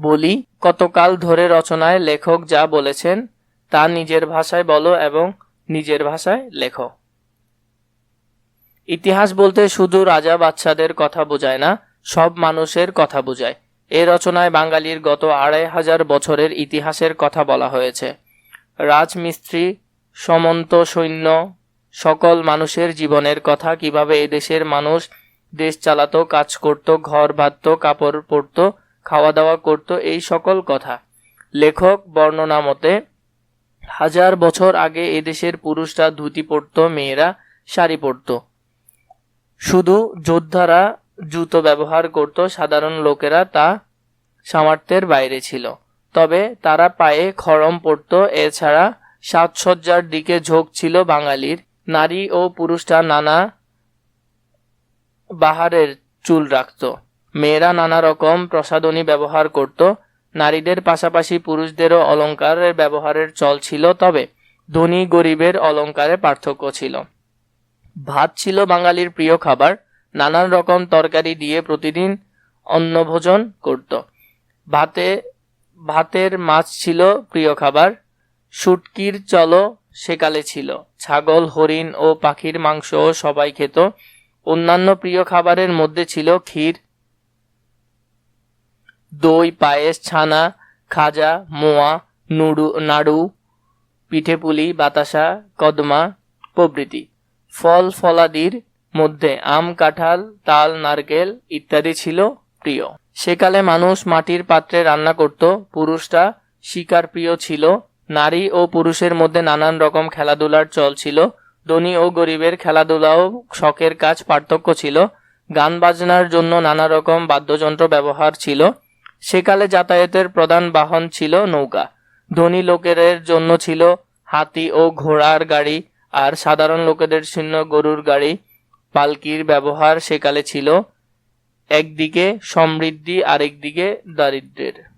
বলি, কতকাল ধরে রচনায় লেখক যা বলেছেন, তা নিজের ভাষায় বলো এবং নিজের ভাষায় লেখো। ইতিহাস বলতে শুধু রাজা বাচ্চাদের কথা বোঝায় না, সব মানুষের কথা বোঝায়। এ রচনায় বাঙালির গত আড়াই হাজার বছরের ইতিহাসের কথা বলা হয়েছে। রাজমিস্ত্রি, সমন্ত সৈন্য, সকল মানুষের জীবনের কথা, কীভাবে এদেশের মানুষ দেশ চালাতো, কাজ করত, ঘর বাঁধত, কাপড় পরত খাওয়া দাওয়া করত এই সকল কথা। লেখক বর্ণনা মতে, হাজার বছর আগে এদেশের পুরুষরা ধুতি পরত, মেয়েরা শাড়ি পরত। শুধু যোদ্ধারা জুতো ব্যবহার করত, সাধারণ লোকেরা তা সামর্থ্যের বাইরে ছিল। তবে তারা পায়ে খড়ম পরত, এছাড়া সাজসজ্জার দিকে ঝোঁক ছিল বাঙালির। নারী ও পুরুষরা নানা বাহারের চুল রাখত। মেয়েরা নানা রকম প্রসাধনী ব্যবহার করত। নারীদের পাশাপাশি পুরুষদেরও অলংকারের ব্যবহারের চল ছিল, তবে ধনী গরিবের অলঙ্কারে পার্থক্য ছিল। ভাত ছিল বাঙালির প্রিয় খাবার। নানান রকম তরকারি দিয়ে প্রতিদিন অন্নভোজন করত। ভাতে, ভাতের মাছ ছিল প্রিয় খাবার। শুটকির চলো সেকালে ছিল। ছাগল, হরিণ ও পাখির মাংসও সবাই খেত। অন্যান্য প্রিয় খাবারের মধ্যে ছিল ক্ষীর দই, পায়েস, ছানা, খাজা, মোয়া, নুডু, নাড়ু পিঠেপুলি বাতাসা, কদমা প্রভৃতি। ফল ফলাদির মধ্যে আম, কাঁঠাল, তাল, নারকেল ইত্যাদি ছিল প্রিয়। সেকালে মানুষ মাটির পাত্রে রান্না করত, পুরুষরা শিকার প্রিয় ছিল, নারী ও পুরুষের মধ্যে নানান রকম খেলাধুলার চল ছিল, ধনী ও গরিবের খেলাধুলাও শখের কাজ পার্থক্য ছিল, গান বাজনার জন্য নানা রকম বাদ্যযন্ত্র ব্যবহার ছিল সেকালে যাতায়াতের প্রধান বাহন ছিল নৌকা। ধনী লোকেদের জন্য ছিল হাতি ও ঘোড়ার গাড়ি, আর সাধারণ লোকেদের ছিন্ন গরুর গাড়ি, পালকির ব্যবহার সেকালে ছিল। একদিকে সমৃদ্ধি, আরেকদিকে দারিদ্র্যের।